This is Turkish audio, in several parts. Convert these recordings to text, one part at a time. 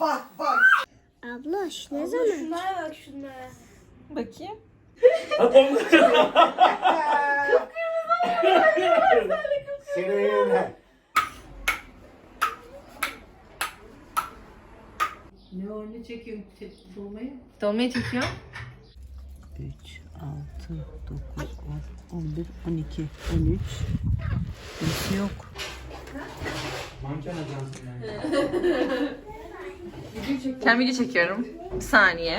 Bak bak. Abla şu ne zaman? Şunlara bak şunlara. Bakayım. Yerine. Ne o ne çekiyorsun dolmayı? Dolmayı çekiyor. 3, 6, 9, 10, 11, 12, 13. Birisi yok. Manken ajansın yani. Kendi video çekiyorum. Bir saniye.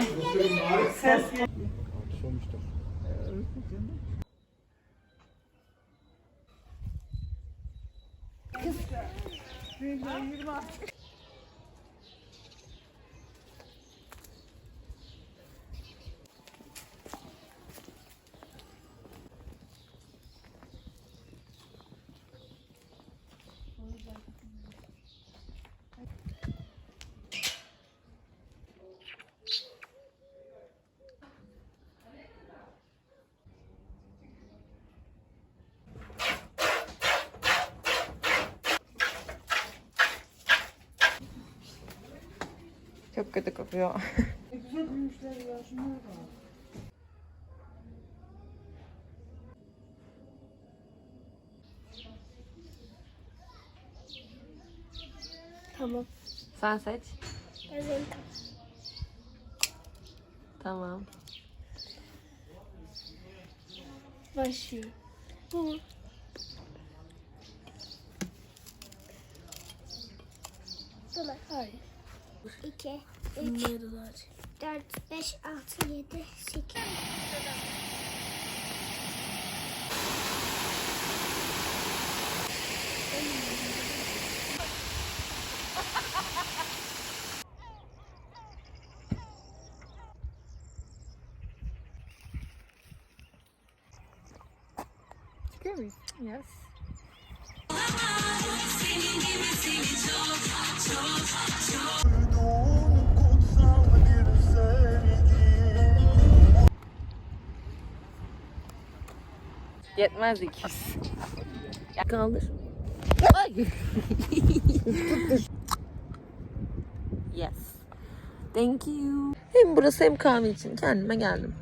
Çok kötü kokuyor. Tamam. Sen seç. Evet. Tamam. Başlıyor. Bu. Hayır. 2, 3, 4, 5, 6, 7, 8. Çıkıyor muyuz? Yes. Yetmez 200. Ya kaldır. Ay. yes. Thank you. Hem burası hem kahve için kendime geldim.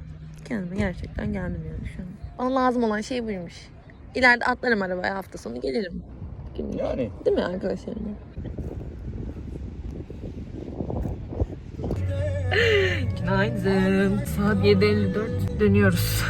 Kendime gerçekten geldim yani şu an. Bana lazım olan şey buymuş. İleride atlarım arabaya hafta sonu gelirim. Yani. Değil mi arkadaşlarım? Günaydın. Saat 7.54 dönüyoruz.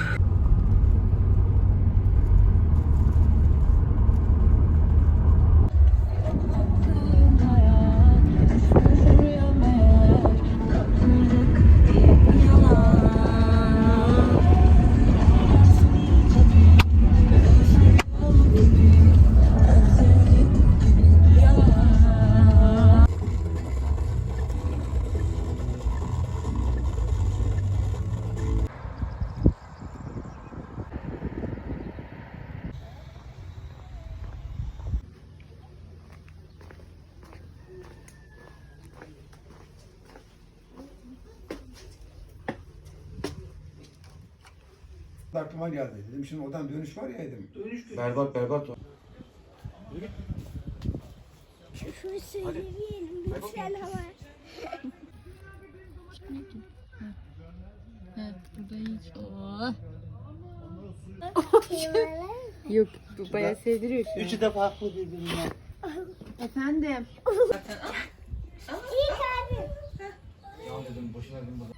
Aklıma geldi. Dedim şimdi oradan dönüş var ya dedim. Berbat berbat o. Şunu söyleyelim. Lütfen ama. Yok bu bayağı sevdiriyor şu Üçü de farklı birbirinden. Efendim. İyi abi. Ya dedim boşuna dedim.